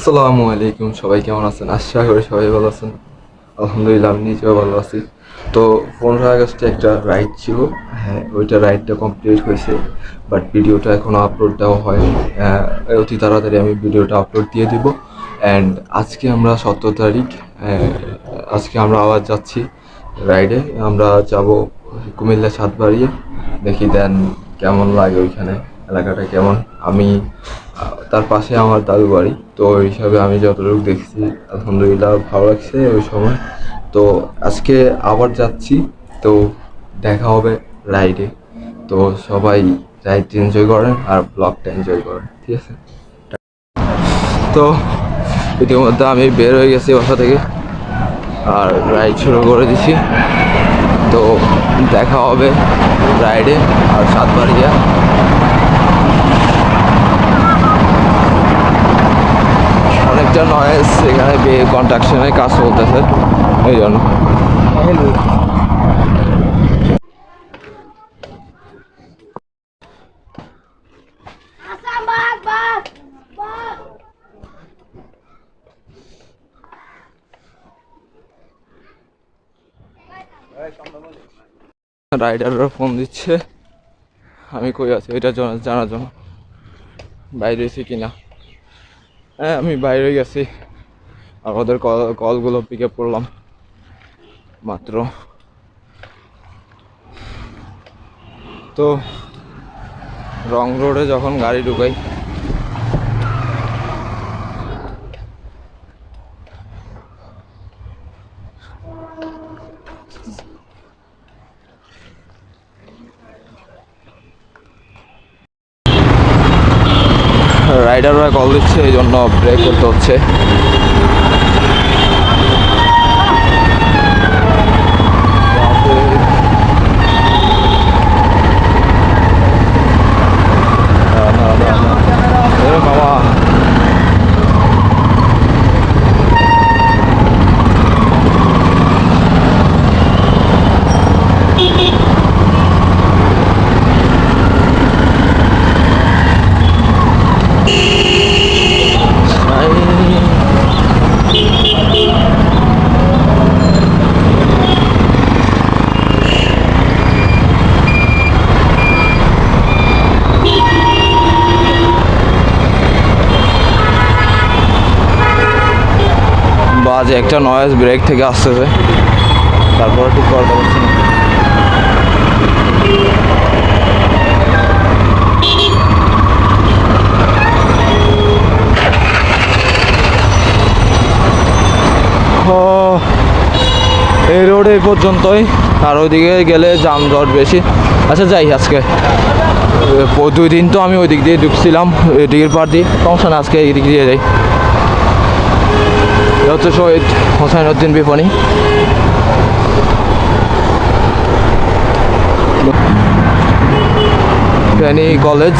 আসসালামু আলাইকুম, সবাই কেমন আছেন? আশা করি সবাই ভালো আছেন। আলহামদুলিল্লাহ, আমি নিজেও ভালো আছি। তো পনেরো আগস্টে একটা রাইড ছিল। হ্যাঁ ওইটা রাইডটা কমপ্লিট হয়েছে বাট ভিডিওটা এখনও আপলোড দেওয়া হয়নি। অতি তাড়াতাড়ি আমি ভিডিওটা আপলোড দিয়ে দিব। অ্যান্ড আজকে আমরা সতেরো তারিখ আজকে আমরা আবার যাচ্ছি রাইডে আমরা যাব কুমিল্লা সাতবাড়িয়ে। দেখি দেন কেমন লাগে ওইখানে, এলাকাটা কেমন। আমি তার পাশে আমার দাদু বাড়ি। তো ওই হিসাবে আমি যতটুকু দেখছি, আলহামদুলিল্লাহ ভালো লাগছে ওই সময়। তো আজকে আবার যাচ্ছি, তো দেখা হবে রাইডে তো সবাই রাইড এনজয় করেন আর ব্লগটা এনজয় করেন, ঠিক আছে? তো ইতিমধ্যে আমি বের হয়ে গেছি বাসা থেকে, আর রাইড শুরু করে দিছি। তো দেখা হবে রাইডে আর সাতবাড়িয়া। অনেকটা নয়েস এখানে কন্ট্রাকশনের কাজ চলতেছে, এই জন্য. রাইডাররা ফোন দিচ্ছে। আমি কই আছি? এটা জানা- জানার জন্য। বাইরে কিনা? হ্যাঁ আমি বাইরে গেছি। আর ওদের কল কলগুলো পিক আপ করলাম। মাত্র। তো রং রোডে যখন গাড়ি ঢুকাই রাইডাররা কল দিচ্ছে এই জন্য ব্রেক করতে হচ্ছে না, না, না, না। এ মামা বাজে একটা নয়েজ ব্রেক থেকে আসতেছে। তারপর ঠিক করতে পারছি না এই রোড এই পর্যন্তই। আর ওইদিকে গেলে যানজট বেশি। আচ্ছা যাই আজকে। দুই দিন তো আমি ওই দিক দিয়ে ঢুকছিলাম এদিকের পার দিয়ে। সমস্যা না, আজকে এই দিক দিয়ে যাই। হচ্ছে শহীদ হোসেন উদ্দিন বিপণী। ফেনী কলেজ।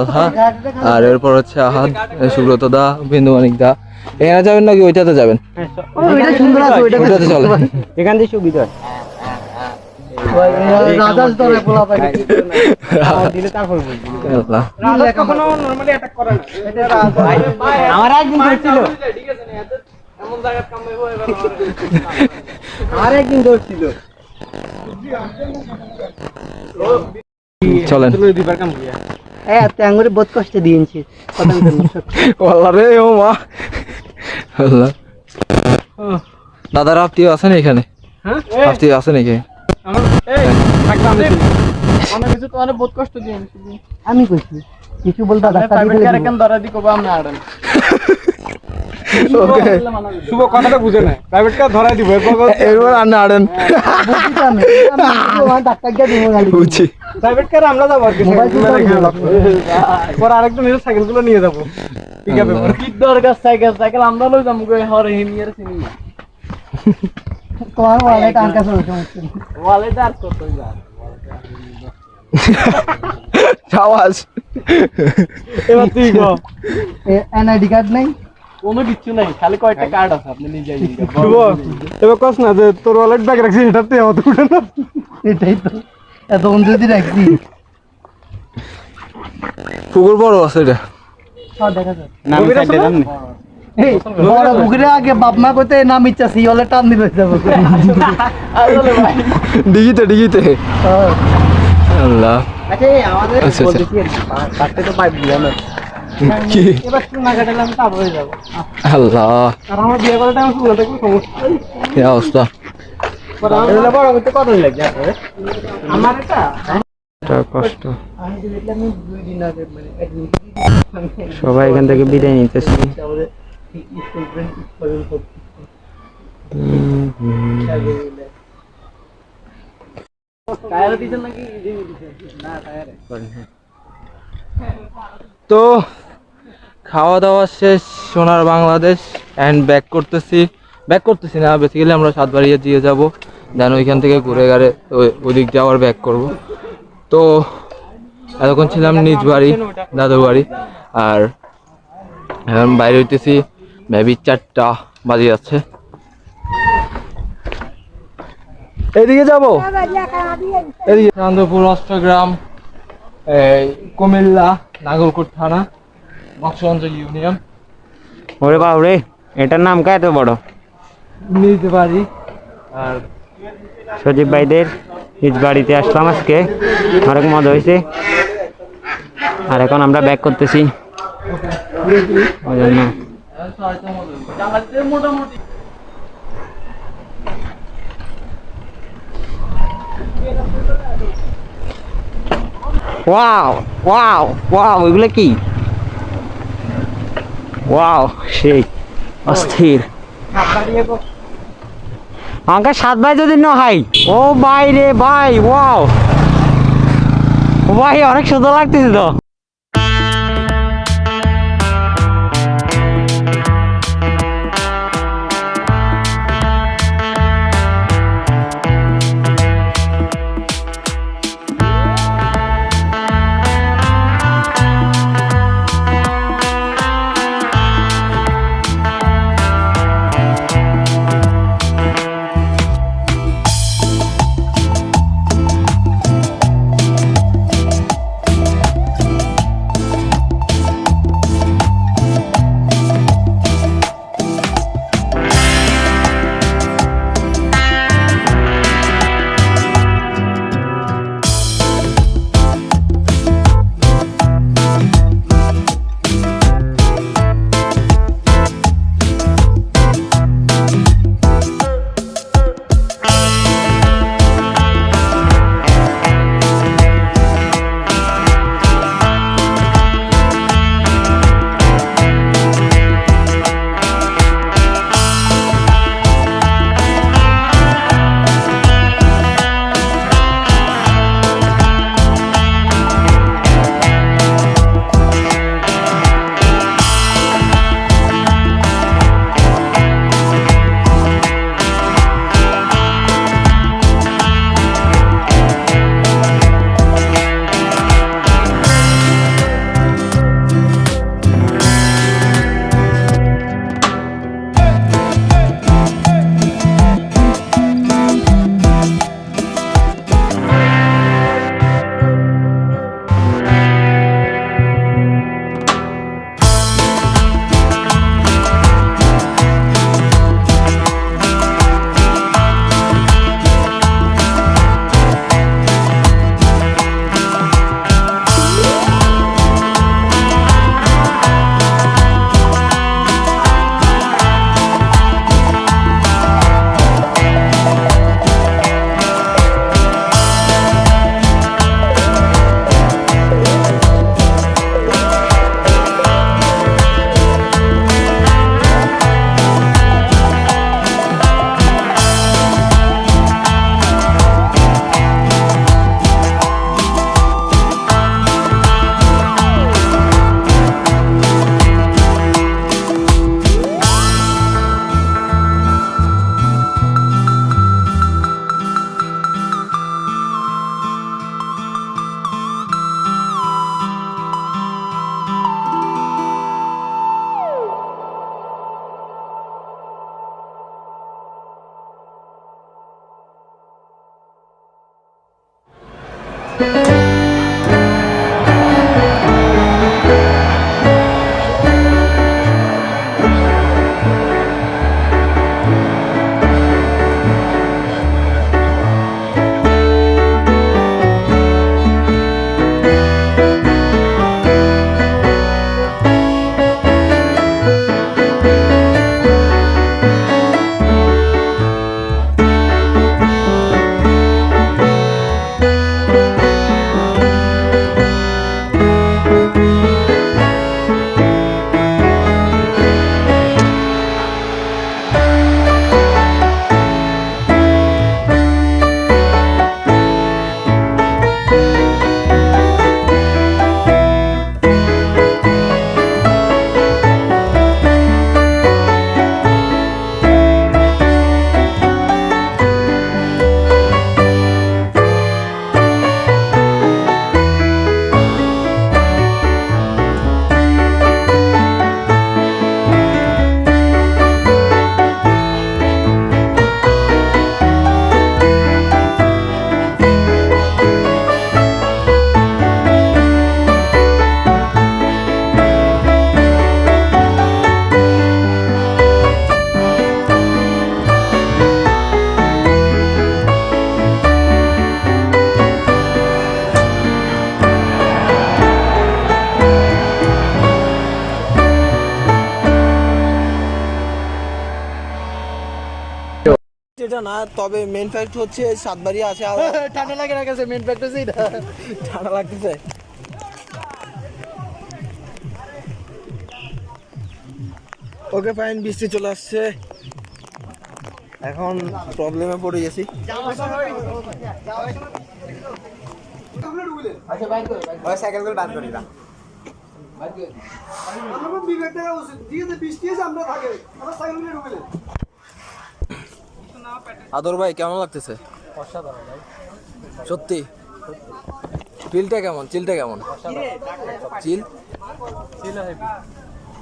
তালহা আর এরপর হচ্ছে আহাদ সুব্রত দা বিন্দু মানিক দা। এখানে যাবেন নাকি ওইটাতে যাবেন? ওইটাতে চলে এখান দিয়ে সুবিধা আমার একদিন ধরছিল। চলেন। এ ট্যাঙ্গুরে বহুত কষ্ট দিয়েছি আল্লাহ রে ও মা। আল্লাহ। দাদার আপনি আছেন এখানে? হ্যাঁ? আত্মীয় আছেন এখানে আমি। কইছি। কিছু বলতা ডাক্তার দিকে কেন ধরা দি কবা আমি আড়ান ওকে শুভ কথাটা বুঝে না প্রাইভেট কার ধরাই দিব এরপর আর না আড়েন ডাক্তারকে দিব গাড়ি। বুঝছি প্রাইভেট কার আমরা যাব আর কি পর আরেকজন এর সাইকেলগুলো নিয়ে যাব। ঠিক আছে কি দরকার সাইকেল? সাইকেল আমরা লই যাব কই হরে হিনিয়ার চিনি তোমার ওয়ালেট আর কাছে ওয়ালেট আর কত যা? আওয়াজ এবার তুই গো এনআইডি কার্ড নাই? কোনো কিছু নাই খালি কয়টা কার্ড আছে আপনি নিজে এবার কস না যে তোর ওয়ালেট ব্যাগ রাখছিস এটাতে অত উঠে না এটাই তো। এতক্ষণ যদি রাখছি পুকুর বড় আছে এটা। বড় পুকুরে আগে বাপ মা কইতে নাম ইচ্ছা সি হলে টান যাব ডিগিতে ডিগিতে। আল্লাহ। আচ্ছা আমাদের আচ্ছা, আচ্ছা। বলতেছি তো পাইপ দিলাম আল্লাহ। অবস্থা? মানে সবাই এখান থেকে বিদায় নিতেছি। তো খাওয়া দাওয়া শেষ, সোনার বাংলাদেশ অ্যান্ড ব্যাক করতেছি। ব্যাক করতেছি না বেসিক্যালি আমরা সাতবাড়িয়া দিয়ে যাব। দেন ওইখান থেকে ঘুরে গাড়ে ওদিক যাওয়ার ব্যাক করব। তো এতক্ষণ ছিলাম নিজ বাড়ি, দাদুর বাড়ি। আর এখন বাইরে হইতেছি মেবি চারটা বাজে যাচ্ছে এদিকে যাব? এদিকে চান্দপুর অষ্টগ্রাম, এই কুমিল্লা, নাগরকোট থানা। বক্সগঞ্জ ইউনিয়ন। ওরে বাবরে এটার নাম কা এত বড়? নিতে পারি আর সজীব ভাইদের নিজ বাড়িতে আসলাম আজকে। অনেক মজা হয়েছে। আর এখন আমরা ব্যাক করতেছি। ওই জন্য। ওয়াও ওয়াও ওয়াও এগুলো কি? ওয়াও সেই অস্থির। আমাকে সাত ভাই যদি ন হাই ও ভাই রে ভাই ওয়াও ভাই, অনেক সুন্দর লাগতেছে তো। ওইটা না তবে মেন ফ্যাক্ট হচ্ছে সাতবাড়ি আছে আর ঠান্ডা লাগে না গেছে মেন ফ্যাক্টর সেইটা ঠান্ডা লাগতেছে। ওকে ফাইন বৃষ্টি চলে আসছে। এখন প্রবলেমে পড়ে গেছি। সাইকেল করে বাদ করি না আদর ভাই কেমন লাগতেছে? সত্যি? চিলটা কেমন? চিলটা কেমন? চিল?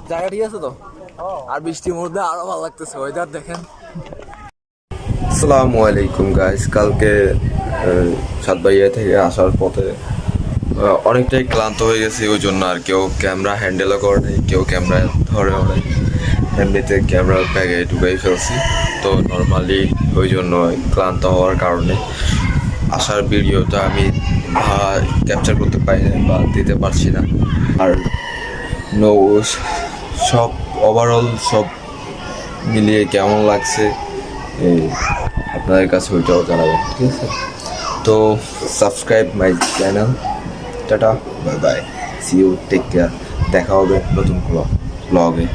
জায়গা ঠিক আছে তো? আর বৃষ্টির মধ্যে আরও ভালো লাগতেছে ওয়েদার দেখেন। আসসালামু আলাইকুম গাইস কালকে সাতবাইয়া থেকে আসার পথে অনেকটাই ক্লান্ত হয়ে গেছি ওই জন্য আর কেউ ক্যামেরা হ্যান্ডেলও করে নেই কেউ ক্যামেরা ধরেও নেই। এমনিতে ক্যামেরা ব্যাগে ঢুকাই ফেলছি। তো নর্মালি ওই জন্য ক্লান্ত হওয়ার কারণে আসার ভিডিওটা আমি ক্যাপচার করতে পারি না বা দিতে পারছি না। আর নো সব ওভারঅল সব মিলিয়ে কেমন লাগছে আপনাদের কাছে ওইটাও জানাবেন, ঠিক আছে? তো subscribe my channel tata bye bye see you take care দেখা হবে নতুন ব্লগে